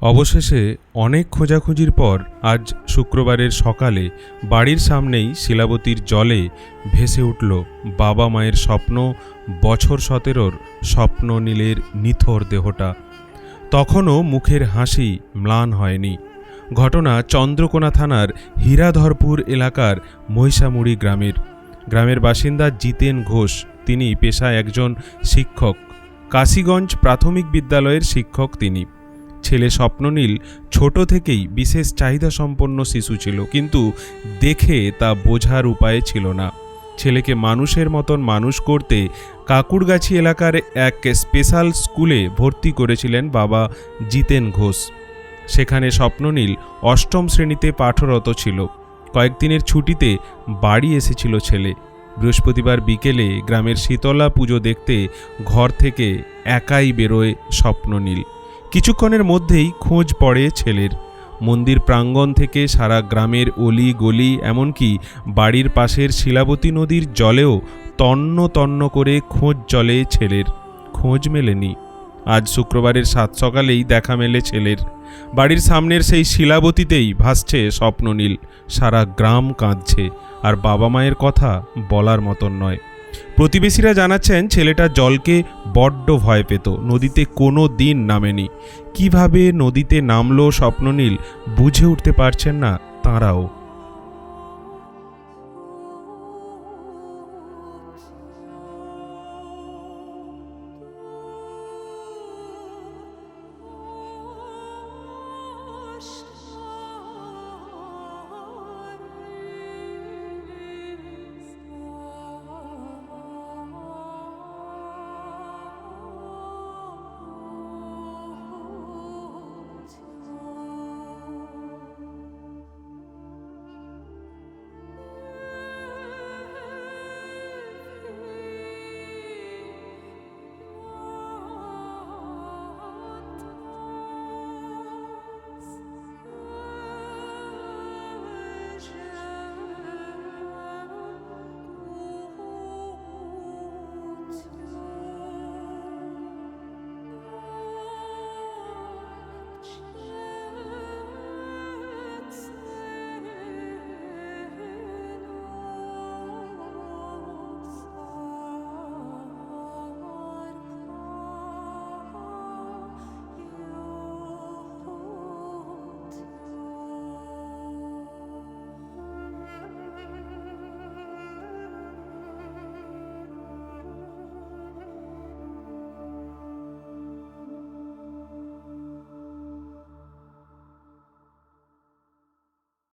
অবশেষে অনেক খোঁজাখুঁজির পর আজ শুক্রবারের সকালে বাড়ির সামনেই শিলাবতীর জলে ভেসে উঠল বাবা মায়ের স্বপ্ন বছর সতেরোর স্বপ্ন নীলের নিথর দেহটা। তখনও মুখের হাসি ম্লান হয়নি। ঘটনা চন্দ্রকোনা থানার হীরাধরপুর এলাকার মহিষামুড়ি গ্রামের। গ্রামের বাসিন্দা জিতেন ঘোষ, তিনি পেশায় একজন শিক্ষক। কাশীগঞ্জ প্রাথমিক বিদ্যালয়ের শিক্ষক তিনি। ছেলে স্বপ্ননীল ছোট থেকেই বিশেষ চাহিদা সম্পন্ন শিশু ছিল, কিন্তু দেখে তা বোঝার উপায় ছিল না। ছেলেকে মানুষের মতন মানুষ করতে কাকুরগাছি এলাকার এক স্পেশাল স্কুলে ভর্তি করেছিলেন বাবা জিতেন ঘোষ। সেখানে স্বপ্ননীল অষ্টম শ্রেণীতে পাঠরত ছিল। কয়েকদিনের ছুটিতে বাড়ি এসেছিল ছেলে। বৃহস্পতিবার বিকেলে গ্রামের শীতলা পুজো দেখতে ঘর থেকে একাই বেরোয় স্বপ্ননীল। কিছুক্ষণের মধ্যেই খোঁজ পড়ে ছেলের। মন্দির প্রাঙ্গণ থেকে সারা গ্রামের অলি গলি, এমনকি বাড়ির পাশের শিলাবতী নদীর জলেও তন্ন তন্ন করে খোঁজ চলে ছেলের। খোঁজ মেলেনি। আজ শুক্রবারের সাত সকালেই দেখা মেলে ছেলের। বাড়ির সামনের সেই শিলাবতীতেই ভাসছে স্বপ্ননীল। সারা গ্রাম কাঁদছে। আর বাবা মায়ের কথা বলার মতন নয়। প্রতিবেশীরা জানাচ্ছেন ছেলেটা জলকে বড্ড ভয় পেত, নদীতে কোনো দিন নামেনি। কীভাবে নদীতে নামলো স্বপ্ননীল, বুঝে উঠতে পারছেন না তাঁরাও।